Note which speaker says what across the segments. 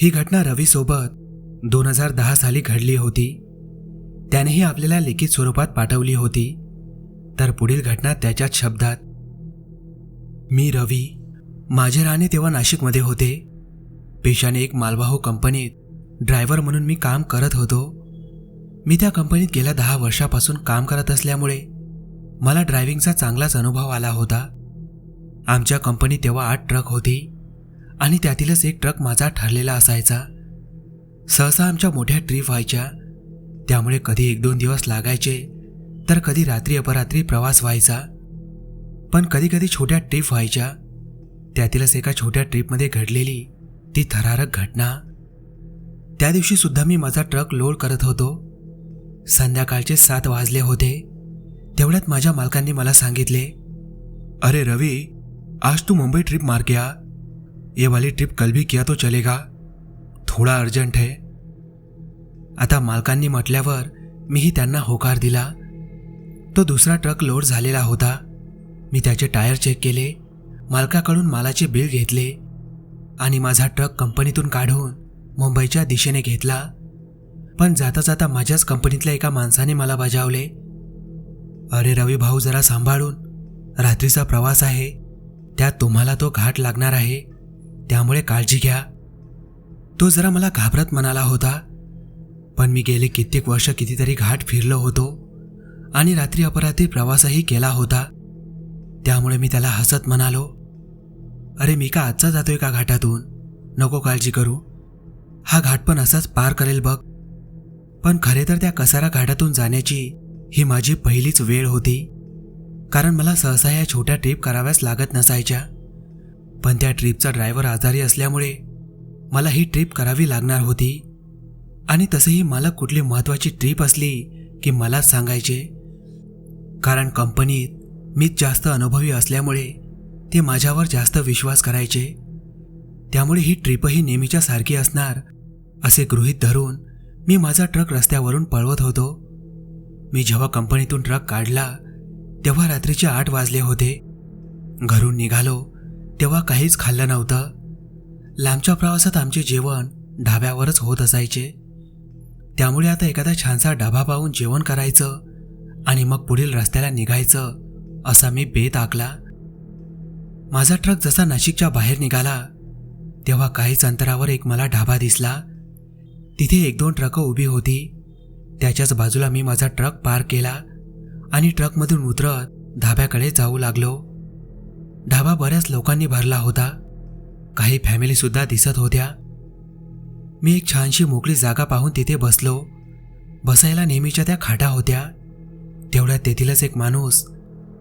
Speaker 1: ही घटना रवीसोबत दोन हजार दहा साली घडली होती. त्यानेही आपल्याला लिखित स्वरूपात पाठवली होती. तर पुढील घटना त्याच्याच शब्दात. मी रवी माझे राणे तेव्हा नाशिकमध्ये होते. पेशाने एक मालवाहू कंपनीत ड्रायव्हर म्हणून मी काम करत होतो. मी त्या कंपनीत गेल्या दहा वर्षापासून काम करत असल्यामुळे मला ड्रायव्हिंगचा चांगलाच अनुभव आला होता. आमच्या कंपनीत तेव्हा आठ ट्रक होती आणि त्यातीलच एक ट्रक माझा ठरलेला असायचा. सहसा आमच्या मोठ्या ट्रीप व्हायच्या. त्यामुळे कधी एक दोन दिवस लागायचे तर कधी रात्री अपरात्री प्रवास व्हायचा. पण कधी कधी छोट्या ट्रीप व्हायच्या. त्यातीलच एका छोट्या ट्रीपमध्ये घडलेली ती थरारक घटना. त्या दिवशी सुद्धा मी माझा ट्रक लोड करत होतो. संध्याकाळचे सात वाजले होते. तेवढ्यात माझ्या मालकांनी मला सांगितले अरे रवी आज तू मुंबई ट्रिप मार गया ये वाली ट्रिप कल भी किया तो चलेगा. थोडा अर्जंट आहे. आता मालकांनी म्हटल्यावर मीही त्यांना होकार दिला. तो दुसरा ट्रक लोड झालेला होता. मी त्याचे टायर चेक केले. मालकाकडून मालाचे बिल घेतले. आणि माझा ट्रक कंपनीतून काढून मुंबईच्या दिशेने घेतला. पण जाता जाता माझ्याच कंपनीतल्या एका माणसाने मला बजावले. अरे रवी भाऊ जरा सांभाळून. रात्रीचा प्रवास आहे. त्यात तुम्हाला तो घाट लागणार आहे. त्यामुळे काळजी घ्या. तो जरा मला घाबरत म्हणाला होता. पण मी गेले कित्येक वर्ष कितीतरी घाट फिरलो होतो आणि रात्री अपरात्री प्रवासही केला होता. त्यामुळे मी त्याला हसत म्हणालो अरे मी का आजचा जातोय का घाटातून? नको काळजी करू. हा घाट पण असाच पार करेल बघ. पण खरे तर त्या कसारा घाटातून जाण्याची ही माझी पहिलीच वेळ होती. कारण मला सहसा या छोट्या ट्रीप कराव्याच लागत नसायच्या. पण त्या ट्रीपचा ड्रायव्हर आजारी असल्यामुळे मला ही ट्रिप करावी लागणार होती. आणि तसंही मला कुठली महत्त्वाची ट्रिप असली की मलाच सांगायचे. कारण कंपनीत मीच जास्त अनुभवी असल्यामुळे ते माझ्यावर जास्त विश्वास करायचे. त्यामुळे ही ट्रिपही नेहमीच्या सारखी असणार असे गृहीत धरून मी माझा ट्रक रस्त्यावरून पळवत होतो. मी जेव्हा कंपनीतून ट्रक काढला तेव्हा रात्रीचे आठ वाजले होते. घरून निघालो तेव्हा काहीच खाल्लं नव्हतं. लांबच्या प्रवासात आमचे जेवण ढाब्यावरच होत असायचे. त्यामुळे आता एखादा छानसा ढाबा पाहून जेवण करायचं आणि मग पुढील रस्त्याला निघायचं असा मी बेत आखला. माझा ट्रक जसा नाशिकच्या बाहेर निघाला तेव्हा काहीच अंतरावर एक मला ढाबा दिसला. तिथे एक दोन ट्रकं उभी होती. त्याच्याच बाजूला मी माझा ट्रक पार केला आणि ट्रकमधून उतरत धाब्याकडे जाऊ लागलो. ढाबा बऱ्याच लोकांनी भरला होता. काही फॅमिलीसुद्धा दिसत होत्या. मी एक छानशी मोकळी जागा पाहून तिथे बसलो. बसायला नेहमीच्या त्या खाटा होत्या. तेवढ्यात तेथीलच एक माणूस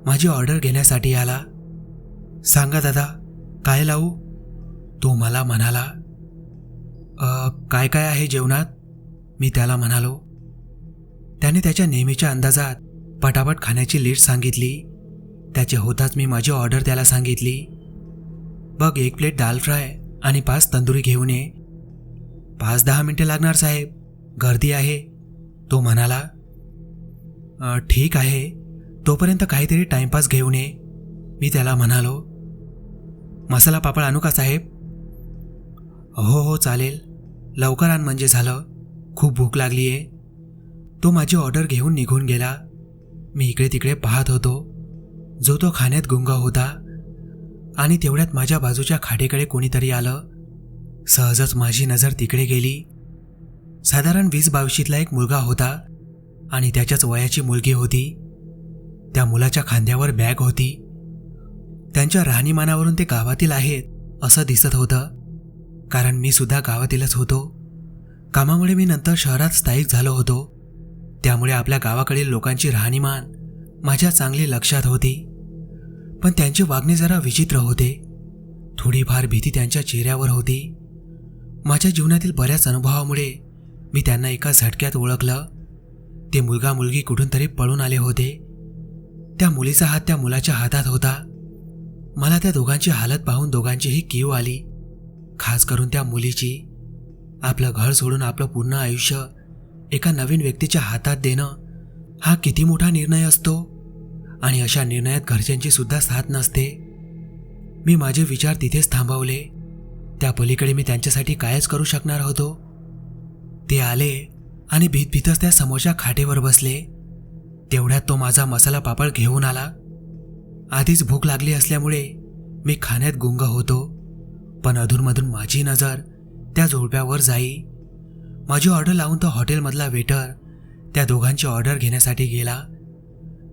Speaker 1: माझी ऑर्डर घेण्यासाठी आला. सांगा दादा काय लावू? तो मला म्हणाला. काय काय आहे जेवणात? मी त्याला म्हणालो. त्याने त्याच्या नेहमीच्या अंदाजात पटापट खाण्याची लिस्ट सांगितली. त्याचे होताच मी माझी ऑर्डर त्याला सांगितली. बघ एक प्लेट दाल फ्राय आणि पाच तंदुरी घेऊन ये. पाच दहा मिनटे लागणार साहेब. गर्दी आहे. तो म्हणाला ठीक आहे. तोपर्यंत काहीतरी टाइमपास घेऊन ये. मी त्याला म्हणालो मसाला पापड आणू का साहेब? हो हो चालेल. लवकर आण म्हणजे झालं. खूप भूक लागली आहे. तो माझी ऑर्डर घेऊन निघून गेला. मी इकडे तिकडे पाहत होतो. जो तो खाण्यात गुंग होता आणि तेवढ्यात माझ्या बाजूच्या खाडीकडे कोणीतरी आलं. सहजच माझी नजर तिकडे गेली. साधारण वीस बावीशीतला एक मुलगा होता आणि त्याच्याच वयाची मुलगी होती. त्या मुलाच्या खांद्यावर बॅग होती. त्यांच्या राहणीमानावरून ते गावातील आहेत असं दिसत होतं. कारण मी सुद्धा गावातीलच होतो. कामामुळे मी नंतर शहरात स्थायिक झालो होतो. त्यामुळे आपल्या गावाकडील लोकांची राहणीमान माझ्या चांगली लक्षात होती. पण त्यांचे वागणे जरा विचित्र होते. थोडीफार भीती त्यांच्या चेहऱ्यावर होती. माझ्या जीवनातील बऱ्याच अनुभवामुळे मी त्यांना एका झटक्यात ओळखलं. ते मुलगा मुलगी कुठून तरी पळून आले होते. त्या मुलीचा हात त्या मुलाच्या हातात होता. मला त्या दोघांची हालत पाहून दोघांचीही कीव आली. खास करून त्या मुलीची. आपलं घर सोडून आपलं पूर्ण आयुष्य एका नवीन व्यक्तीच्या हातात देणं हा किती मोठा निर्णय असतो? आणि अशा निर्णयात घरच्यांची सुद्धा साथ नसते. मी माझे विचार तिथेच थांबवले. त्या पलीकडे मी त्यांच्यासाठी कायच करू शकणार होतो? ते आले आणि भीतभीतच त्या समोरच्या खाटेवर बसले. तेवढ्यात तो माझा मसाला पापड घेऊन आला. आधीच भूक लागली असल्यामुळे मी खाण्यात गुंग होतो. पण अधूनमधून माझी नजर त्या जोडप्यावर जाई. माझी ऑर्डर लावून तो हॉटेलमधला वेटर त्या दोघांची ऑर्डर घेण्यासाठी गेला.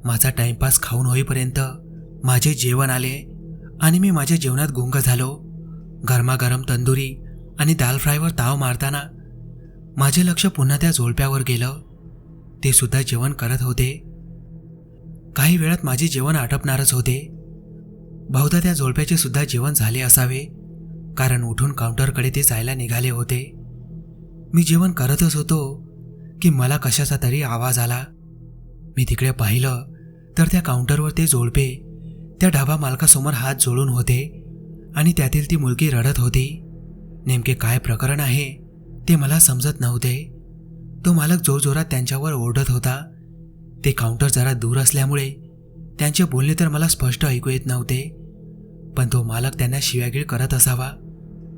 Speaker 1: माझा टाइमपास खाऊन होईपर्यंत माझे जेवण आले आणि मी माझ्या जेवणात गुंग झालो. गरमागरम तंदुरी आणि दाल फ्रायवर ताव मारताना माझे लक्ष पुन्हा त्या झोळप्यावर गेलं. ते सुद्धा जेवण करत होते. काही वेळात माझे जेवण आटपणारच होते. बहुधा त्या झोळप्याचे सुद्धा जेवण झाले असावे कारण उठून काउंटरकडे ते जायला निघाले होते. मी जेवण करतच होतो की मला कशाचा तरी आवाज आला. मी तिकडे पाहिलं तर त्या काउंटरवर ते जोडपे त्या ढाबा मालकासमोर हात जोडून होते आणि त्यातील ती मुलगी रडत होती. नेमके काय प्रकरण आहे ते मला समजत नव्हते. तो मालक जोरजोरात त्यांच्यावर ओरडत होता. ते काउंटर जरा दूर असल्यामुळे त्यांचे बोलणे तर मला स्पष्ट ऐकू येत नव्हते. पण तो मालक त्यांना शिव्यागीळ करत असावा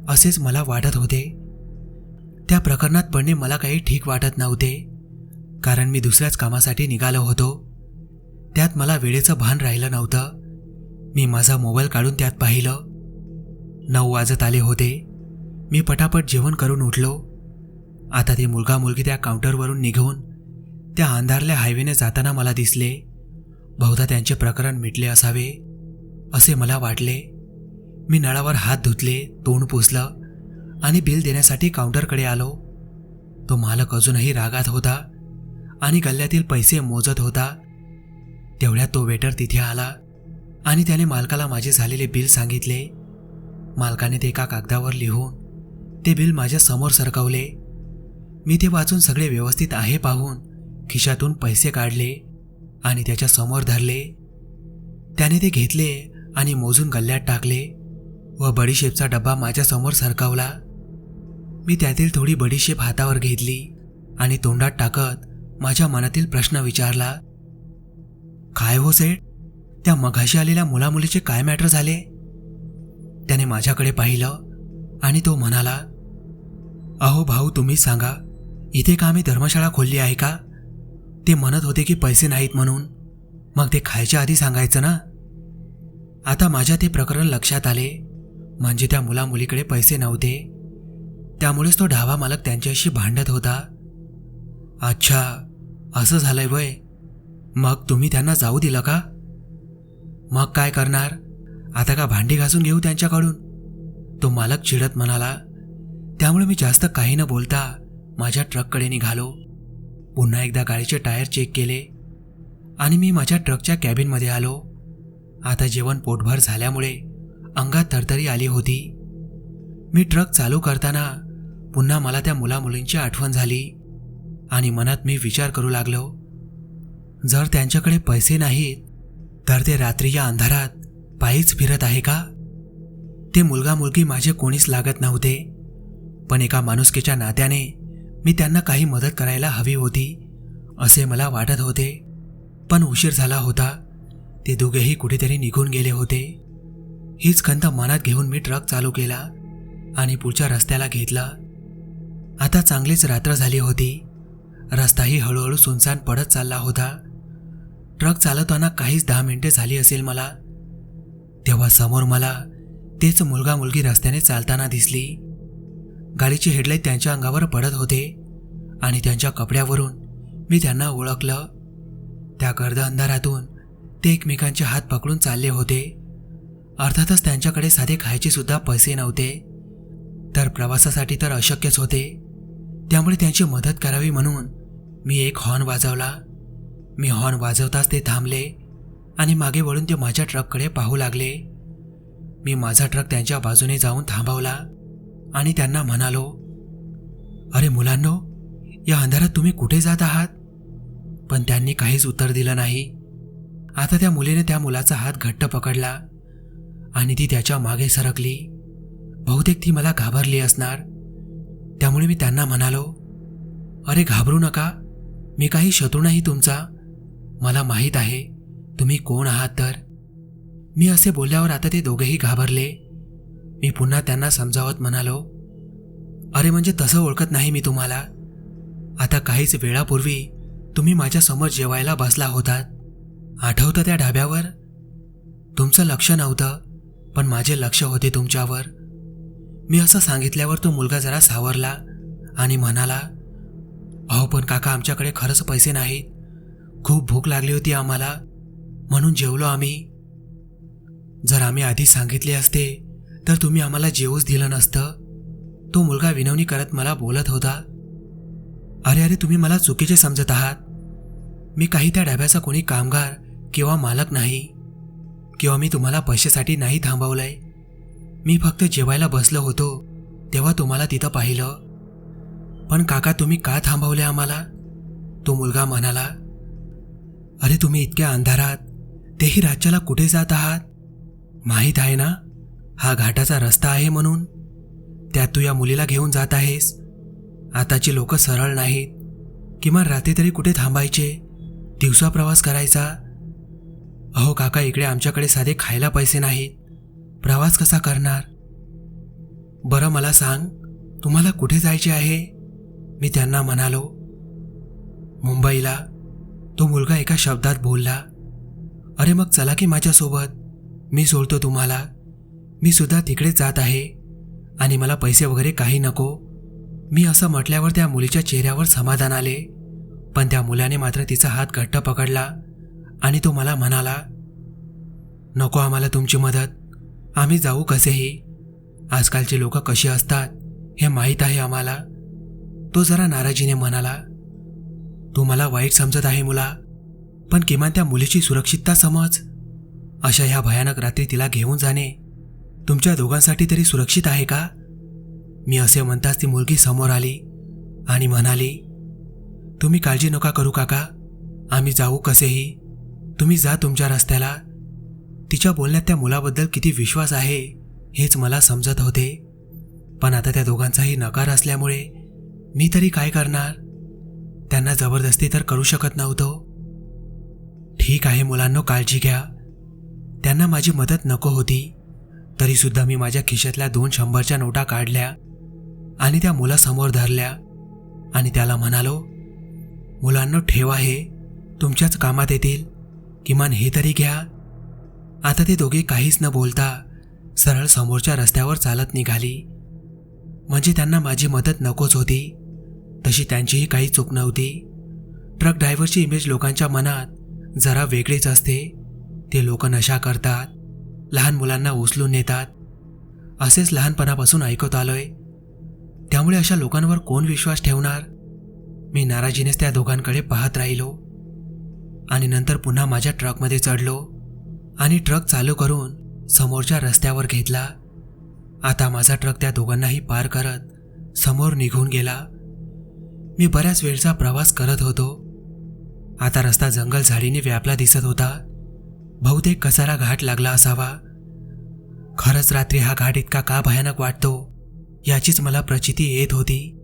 Speaker 1: असेच मला वाटत होते. त्या प्रकरणात पडणे मला काही ठीक वाटत नव्हते. कारण मी दुसऱ्याच कामासाठी निघालो होतो. त्यात मला वेळेचं भान राहिलं नव्हतं. मी माझा मोबाईल काढून त्यात पाहिलं. नऊ वाजत आले होते. मी पटापट जेवण करून उठलो. आता ते मुलगा मुलगी त्या काउंटरवरून निघून त्या अंधारल्या हायवेने जाताना मला दिसले. बहुधा त्यांचे प्रकरण मिटले असावे असे मला वाटले. मी नळावर हात धुतले तोंड पुसलं आणि बिल देण्यासाठी काउंटरकडे आलो. तो मालक अजूनही रागात होता आणि गल्ल्यातील पैसे मोजत होता. तेवढ्यात तो वेटर तिथे आला आणि त्याने मालकाला माझे झालेले बिल सांगितले. मालकाने ते एका कागदावर लिहून ते बिल माझ्यासमोर सरकवले. मी ते वाचून सगळे व्यवस्थित आहे पाहून खिशातून पैसे काढले आणि त्याच्यासमोर धरले. त्याने ते घेतले आणि मोजून गल्ल्यात टाकले व बडीशेपचा डब्बा माझ्यासमोर सरकावला. मी त्यातील थोडी बडीशेप हातावर घेतली आणि तोंडात टाकत माझ्या मनातील प्रश्न विचारला. काय हो सेठ? त्या मघाशी आलेल्या मुलामुलीचे काय मॅटर झाले? त्याने माझ्याकडे पाहिलं आणि तो म्हणाला अहो भाऊ तुम्ही सांगा इथे का आम्ही धर्मशाळा खोलली आहे का? ते म्हणत होते की पैसे नाहीत म्हणून. मग ते खायच्या आधी सांगायचं ना? आता माझ्या ते प्रकरण लक्षात आले. म्हणजे त्या मुलामुलीकडे पैसे नव्हते. त्यामुळेच तो ढाबा मालक त्यांच्याशी भांडत होता. अच्छा असं झालंय वय. मग तुम्ही त्यांना जाऊ दिलं का? मग काय करणार? आता का भांडी घासून घेऊ त्यांच्याकडून? तो मालक चिडत म्हणाला त्यामुळे मी जास्त काही न बोलता माझ्या ट्रककडे निघालो. पुन्हा एकदा गाडीचे टायर चेक केले आणि मी माझ्या ट्रकच्या कॅबिनमध्ये आलो. आता जेवण पोटभर झाल्यामुळे अंगात तरतरी आली होती. मी ट्रक चालू करताना पुन्हा मला त्या मुलामुलींची आठवण झाली आणि मनात मी विचार करू लागलो. जर त्यांच्याकडे पैसे नाहीत तर ते रात्री या अंधारात पायीच फिरत आहे का? ते मुलगा मुलगी माझे कोणीच लागत नव्हते. पण एका माणुसकीच्या नात्याने मी त्यांना काही मदत करायला हवी होती असे मला वाटत होते. पण उशीर झाला होता. ते दोघेही कुठेतरी निघून गेले होते. हीच खंत मनात घेऊन मी ट्रक चालू केला आणि पुढच्या रस्त्याला घेतला. आता चांगलीच रात्र झाली होती. रस्ताही हळूहळू सुनसान पडत चालला होता. ट्रक चालवताना काहीच दहा मिनिटे झाली असेल मला. तेव्हा समोर मला तेच मुलगा मुलगी रस्त्याने चालताना दिसली. गाडीची हेडलाईट त्यांच्या अंगावर पडत होते आणि त्यांच्या कपड्यावरून मी त्यांना ओळखलं. त्या गर्द अंधारातून ते एकमेकांचे हात पकडून चालले होते. अर्थातच त्यांच्याकडे साधे खायचे सुद्धा पैसे नव्हते. तर प्रवासासाठी तर अशक्यच होते. त्यामुळे त्यांची मदत करावी म्हणून मी एक हॉर्न वाजवला. मी हॉर्न वाजवताच ते थांबले आणि मागे वळून ते माझ्या ट्रककडे पाहू लागले. मी माझा ट्रक त्यांच्या बाजूने जाऊन थांबवला आणि त्यांना म्हणालो अरे मुलांनो या अंधारात तुम्ही कुठे जात आहात? पण त्यांनी काहीच उत्तर दिलं नाही. आता त्या मुलीने त्या मुलाचा हात घट्ट पकडला आणि ती त्याच्यामागे सरकली. बहुतेक ती मला घाबरली असणार. त्यामुळे मी त्यांना म्हणालो अरे घाबरू नका मी काही शत्रू नाही तुमचा. मला माहीत आहे. तुम्ही कोण आहात तर? मी असे बोलल्यावर आता ते दोघेही घाबरले. मी पुन्हा त्यांना समजावत म्हणालो अरे म्हणजे तसं ओळखत नाही मी तुम्हाला. आता काहीच वेळापूर्वी तुम्ही माझ्यासमोर जेवायला बसला होतात. आठवतं त्या ढाब्यावर? तुमचं लक्ष नव्हतं पण माझे लक्ष होते तुमच्यावर. मी असं सांगितल्यावर तो मुलगा जरा सावरला आणि म्हणाला अहो पण काका आमच्याकडे खरंच पैसे नाहीत. खूप भूक लागली होती आम्हाला. म्हणून जेवलो आम्ही. जर आम्ही आधी सांगितले असते तर तुम्ही आम्हाला जेवूच दिलं नसतं. तो मुलगा विनवणी करत मला बोलत होता. अरे अरे तुम्ही मला चुकीचे समजत आहात. मी काही त्या डब्याचा कोणी कामगार किंवा मालक नाही. किंवा मी तुम्हाला पैशासाठी नाही थांबवलंय. मी फक्त जेवायला बसलो होतो तेव्हा तुम्हाला तिथं पाहिलं. पण काका तुम्ही का थांबवले आम्हाला? तो मुलगा म्हणाला अरे तुम्ही इतक्या अंधारात? तेही राज्याला कुठे जात आहात? माहीत आहे ना? हा घाटाचा रस्ता आहे म्हणून. त्यात तू या मुलीला घेऊन जात आहेस. आताची लोक सरळ नाहीत. किमान रात्री तरी कुठे थांबायचे? दिवसा प्रवास करायचा? अहो काका इकडे आमच्याकडे साधे खायला पैसे नाहीत. प्रवास कसा करणार? बरं मला सांग तुम्हाला कुठे जायचे आहे? मी त्यांना म्हणालो. मुंबईला. तो मुलगा एका शब्दात बोलला अरे मग चला की माझ्यासोबत. मी सोडतो तुम्हाला. मी सुद्धा तिकडेच जात आहे. आणि मला पैसे वगैरे काही नको. मी असं म्हटल्यावर त्या मुलीच्या चेहऱ्यावर समाधान आले. पण त्या मुलाने मात्र तिचा हात घट्ट पकडला आणि तो मला म्हणाला नको आम्हाला तुमची मदत. आम्ही जाऊ कसेही. आजकालचे लोक कशी असतात हे माहीत आहे आम्हाला. तो जरा नाराजीने म्हणाला तू मला वाईट समजत आहे मुला. पण किमान त्या मुलीची सुरक्षितता समज. अशा ह्या भयानक रात्री तिला घेऊन जाणे. तुमच्या दोघांसाठी तरी सुरक्षित आहे का? मी असे म्हणताच ती मुलगी समोर आली आणि म्हणाली तुम्ही काळजी नका करू काका. आम्ही जाऊ कसेही. तुम्ही जा तुमच्या रस्त्याला. तिच्या बोलण्यात त्या मुलाबद्दल किती विश्वास आहे हेच मला समजत होते. पण आता त्या दोघांचाही नकार असल्यामुळे मी तरी काय करणार? त्यांना जबरदस्ती तर करू शकत नव्हतो. ठीक आहे मुलांनो काळजी घ्या. त्यांना माझी मदत नको होती. तरीसुद्धा मी माझ्या खिशातल्या दोन शंभरच्या नोटा काढल्या आणि त्या मुलासमोर धरल्या आणि त्याला म्हणालो मुलांनो ठेवा हे. तुमच्याच कामात येतील. किमान हे तरी घ्या. आता ते दोघे काहीच न बोलता सरळ समोरच्या रस्त्यावर चालत निघाली. म्हणजे त्यांना माझी मदत नकोच होती. तशी त्यांचीही काही चूक नव्हती. ट्रक ड्रायव्हरची इमेज लोकांच्या मनात जरा वेगळीच असते. ते लोक नशा करतात लहान मुलांना उचलून नेतात. असेच लहानपणापासून ऐकत आलोय. त्यामुळे अशा लोकांवर कोण विश्वास ठेवणार? मी नाराजीनेच त्या दोघांकडे पाहत राहिलो. आणि नंतर पुन्हा माझ्या ट्रकमध्ये चढलो आणि ट्रक चालू करून समोरच्या रस्त्यावर घेतला. आता माझा ट्रक त्या दोघांनाही पार करत समोर निघून गेला. मी बऱ्याच वेळचा प्रवास करत होतो. आता रस्ता जंगल झाडीने व्यापला दिसत होता. बहुतेक कसारा घाट लागला असावा. खरंच रात्री हा घाट इतका का भयानक वाटतो याचीच मला प्रचिती येत होती.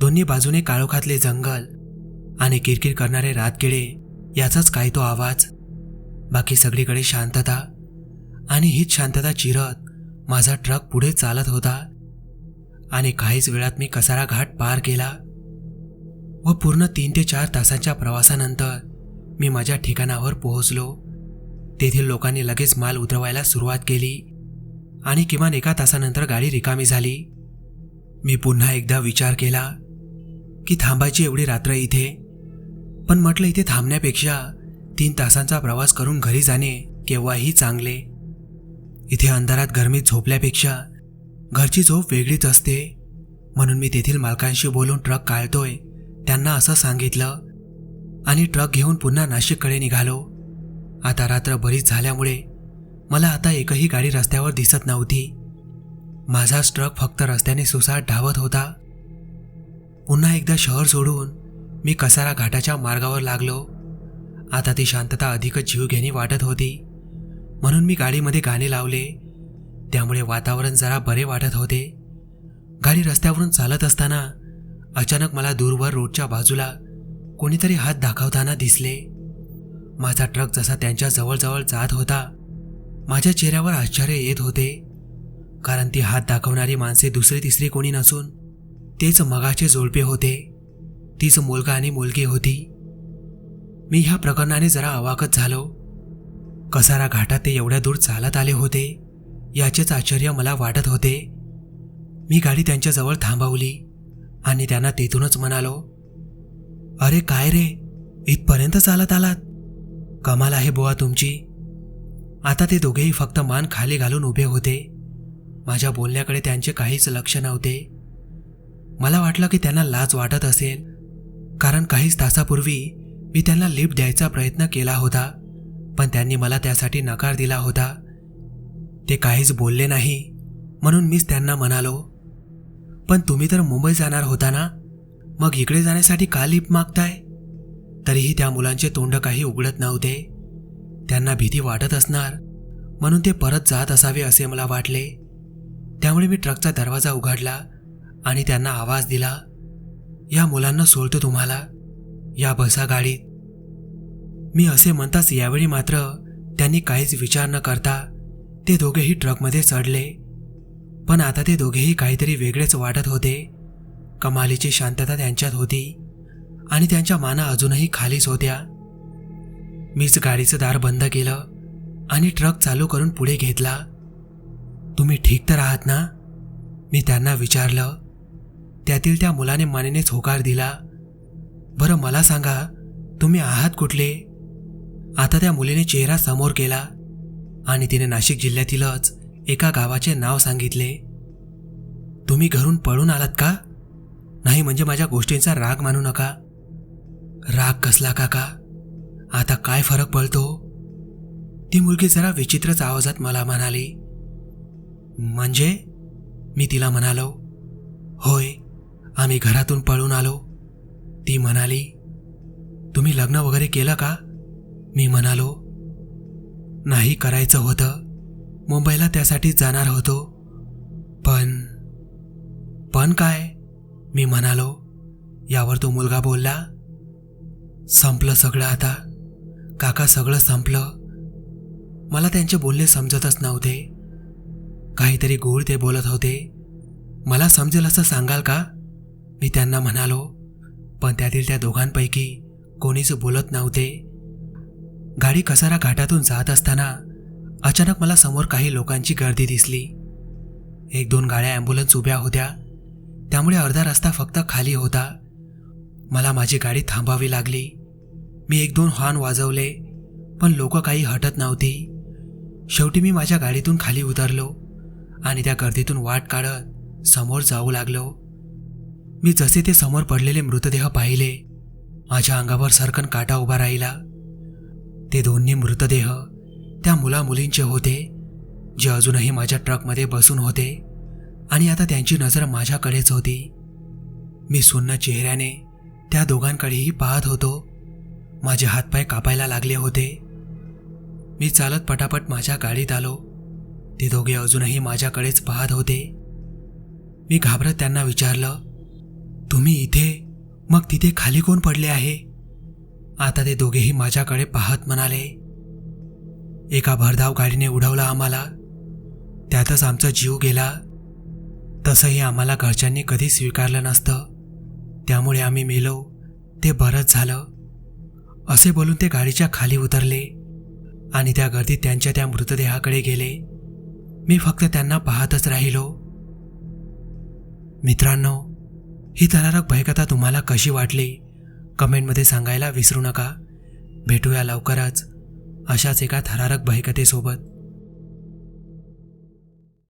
Speaker 1: दोन्ही बाजूने काळोखातले जंगल आणि किरकिर करणारे रातकिडे याचाच काय तो आवाज. बाकी सगळीकडे शांतता आणि हीच शांतता चिरत माझा ट्रक पुढे चालत होता. आणि काहीच वेळात मी कसारा घाट पार केला. व पूर्ण तीन ते चार तासांच्या प्रवासानंतर मी माझ्या ठिकाणावर पोहोचलो. तेथील लोकांनी लगेच माल उतरवायला सुरुवात केली आणि किमान एका तासानंतर गाडी रिकामी झाली. मी पुन्हा एकदा विचार केला की थांबायची एवढी रात्र इथे? पण म्हटलं इथे थांबण्यापेक्षा तीन तासांचा प्रवास करून घरी जाणे केव्हाही चांगले. इथे अंधारात गरमीत झोपल्यापेक्षा घरची झोप वेगळीच असते. म्हणून मी तेथील मालकांशी बोलून ट्रक काढतोय. त्यांना असं सांगितलं आणि ट्रक घेऊन पुन्हा नाशिककडे निघालो. आता रात्र बरीच झाल्यामुळे मला आता एकही गाडी रस्त्यावर दिसत नव्हती. माझाच ट्रक फक्त रस्त्याने सुसाट धावत होता. पुन्हा एकदा शहर सोडून मी कसारा घाटाच्या मार्गावर लागलो. आता ती शांतता अधिकच जीवघेणी वाटत होती. म्हणून मी गाडीमध्ये गाणे लावले. त्यामुळे वातावरण जरा बरे वाटत होते. गाडी रस्त्यावरून चालत असताना अचानक मला दूरवर रोडच्या बाजूला कोणीतरी हात दाखवताना दिसले. माझा ट्रक जसा त्यांच्या जवळजवळ जात होता माझ्या चेहऱ्यावर आश्चर्य येत होते. कारण ती हात दाखवणारी माणसे दुसरी तिसरी कोणी नसून तेच मगाचे जोडपे होते. तीच मुलगा आणि मुलगी होती. मी ह्या प्रकरणाने जरा अवाकच झालो. कसारा घाटात ते एवढ्या दूर चालत आले होते याचेच आश्चर्य मला वाटत होते. मी गाडी त्यांच्याजवळ थांबवली. आणि त्यांना तिथूनच म्हणालो अरे काय रे इथपर्यंत चालत आलात? कमाल आहे बुवा तुमची. आता ते दोघेही फक्त मान खाली घालून उभे होते. माझ्या बोलण्याकडे त्यांचे काहीच लक्ष नव्हते. मला वाटलं की त्यांना लाज वाटत असेल कारण काहीच तासापूर्वी मी त्यांना लिफ्ट द्यायचा प्रयत्न केला होता पण त्यांनी मला त्यासाठी नकार दिला होता. ते काहीच बोलले नाही म्हणून मीच त्यांना म्हणालो पण तुम्ही तर मुंबई जाणार होता ना? मग इकडे जाण्यासाठी का लिप मागताय? तरीही त्या मुलांचे तोंड काही उघडत नव्हते. त्यांना भीती वाटत असणार. म्हणून ते परत जात असावे असे मला वाटले. त्यामुळे मी ट्रकचा दरवाजा उघडला आणि त्यांना आवाज दिला या मुलांना सोडतो तुम्हाला. या बसा गाडीत. मी असे म्हणताच यावेळी मात्र त्यांनी काहीच विचार न करता ते दोघेही ट्रकमध्ये चढले. पण आता ते दोघेही काहीतरी वेगळेच वाटत होते. कमालीची शांतता त्यांच्यात होती आणि त्यांच्या माना अजूनही खालीच होत्या. मीच गाडीचं दार बंद केलं आणि ट्रक चालू करून पुढे घेतला. तुम्ही ठीक तर आहात ना? मी त्यांना विचारलं. त्यातील त्या मुलाने मानेनेच होकार दिला. बरं मला सांगा तुम्ही आहात कुठले? आता त्या मुलीने चेहरा समोर केला आणि तिने नाशिक जिल्ह्यातीलच एका गावाचे नाव सांगितले. तुम्ही घरून पळून आलात का? नाही म्हणजे माझ्या गोष्टींचा राग मानू नका. राग कसला काका? आता काय फरक पडतो? ती मुलगी जरा विचित्रच आवाजात मला म्हणाली म्हणजे? मी तिला म्हणालो होय आम्ही घरातून पळून आलो. ती म्हणाली तुम्ही लग्न वगैरे केलं का? मी म्हणालो नाही करायचं होतं. मुंबईला त्यासाठीच जाणार होतो. पण पण काय? मी म्हणालो यावर तो मुलगा बोलला? संपलं सगळं आता? काका सगळं संपलं? मला त्यांचे बोलणे समजतच नव्हते. काहीतरी गोड ते बोलत होते. मला समजेल असं सांगाल का? मी त्यांना म्हणालो पण त्यातील त्या दोघांपैकी कोणीच बोलत नव्हते. गाडी कसारा घाटातून जात असताना अचानक मला समोर काही लोकांची गर्दी दिसली. एक दोन गाड्या ॲम्ब्युलन्स उभ्या होत्या. त्यामुळे अर्धा रस्ता फक्त खाली होता. मला माझी गाडी थांबावी लागली. मी एक दोन हॉर्न वाजवले पण लोक काही हटत नव्हती. शेवटी मी माझ्या गाडीतून खाली उतरलो आणि त्या गर्दीतून वाट काढत समोर जाऊ लागलो. मी जसे ते समोर पडलेले मृतदेह पाहिले माझ्या अंगावर सरकन काटा उभा राहिला. ते दोन्ही मृतदेह त्या मुला मुलींचे होते जे अजूनही माझ्या ट्रकमध्ये बसून होते. आणि आता त्यांची नजर माझ्याकडेच होती. मी सुन्न चेहऱ्याने त्या दोघांकडेही पाहत होतो. माझे हातपाय कापायला लागले होते. मी चालत पटापट माझ्या गाडीत आलो. ते दोघे अजूनही माझ्याकडेच पाहत होते. मी घाबरत त्यांना विचारलं तुम्ही इथे? मग तिथे खाली कोण पडले आहे? आता ते दोघेही माझ्याकडे पाहत म्हणाले एका भरधाव गाडीने उडवला आम्हाला. त्यातच आमचा जीव गेला. तसंही आम्हाला घरच्यांनी कधी स्वीकारलं नसतं. त्यामुळे आम्ही मेलो. ते बरंच झालं. असे बोलून ते गाडीच्या खाली उतरले आणि त्या गर्दीत त्यांच्या त्या मृतदेहाकडे गेले. मी फक्त त्यांना पाहतच राहिलो. मित्रांनो ही थरारक भयकथा तुम्हाला कशी वाटली? कमेंटमध्ये सांगायला विसरू नका. भेटूया लवकरच अशाच एका थरारक भयकथेसोबत.